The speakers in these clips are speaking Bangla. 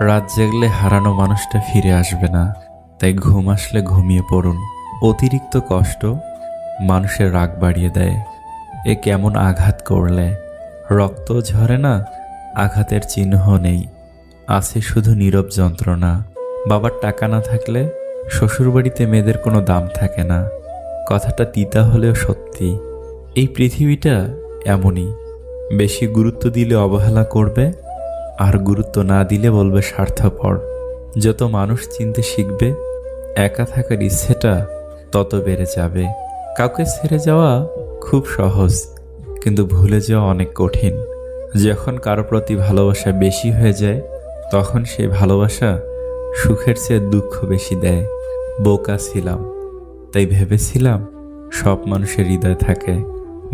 রাত জেগলে হারানো মানুষটা ফিরে আসবে না। তাই ঘুম আসলে ঘুমিয়ে পড়ুন। অতিরিক্ত কষ্ট মানুষের রাগ বাড়িয়ে দেয়। এ কেমন আঘাত করলে? রক্ত ঝরে না? আঘাতের চিহ্ন নেই। আছে শুধু নীরব যন্ত্রণা। বাবার টাকা না থাকলে শ্বশুরবাড়িতে মেয়েদের কোনো দাম থাকে না। কথাটা তিতা হলেও সত্যি। এই পৃথিবীটা এমনই। বেশি গুরুত্ব দিলে অবহেলা করবে? আর গুরুত্ব না দিলে বলবে স্বার্থপর। যত মানুষ চিনতে শিখবে, একা থাকার ইচ্ছেটা তত বেড়ে যাবে। কাউকে ছেড়ে যাওয়া খুব সহজ, কিন্তু ভুলে যাওয়া অনেক কঠিন। যখন কারও প্রতি ভালোবাসা বেশি হয়ে যায়, তখন সেই ভালোবাসা সুখের চেয়ে দুঃখ বেশি দেয়। বোকা ছিলাম, তাই ভেবেছিলাম সব মানুষের হৃদয় থাকে।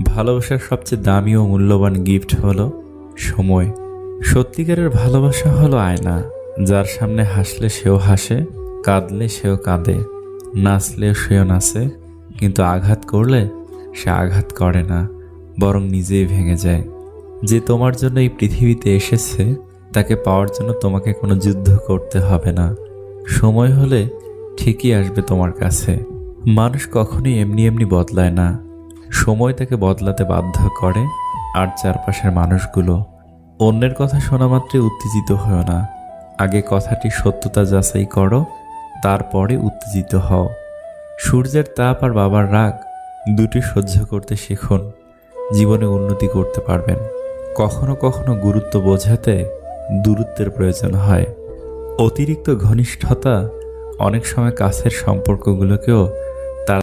ভালোবাসার সবচেয়ে দামি ও মূল্যবান গিফট হলো সময়। সত্যিকারের ভালোবাসা হলো আয়না, যার সামনে হাসলে সেও হাসে, কাঁদলে সেও কাঁদে নাচলেও সেও নাচে, কিন্তু আঘাত করলে সে আঘাত করে না, বরং নিজেই ভেঙে যায়। যে তোমার জন্য এই পৃথিবীতে এসেছে, তাকে পাওয়ার জন্য তোমাকে কোনো যুদ্ধ করতে হবে না। সময় হলে ঠিকই আসবে তোমার কাছে। মানুষ কখনোই এমনি এমনি বদলায় না। সময় তাকে বদলাতে বাধ্য করে আর চারপাশের মানুষগুলো। অন্যের কথা শোনা মাত্রই উত্তেজিত হও না। আগে কথাটি সত্যতা যাচাই করো, তারপরে উত্তেজিত হও। সূর্যের তাপ আর বাবার রাগ দুটি সহ্য করতে শিখুন, জীবনে উন্নতি করতে পারবেন। কখনো কখনো গুরুত্ব বোঝাতে দূরত্বের প্রয়োজন হয়। অতিরিক্ত ঘনিষ্ঠতা অনেক সময় কাছের সম্পর্কগুলোকেও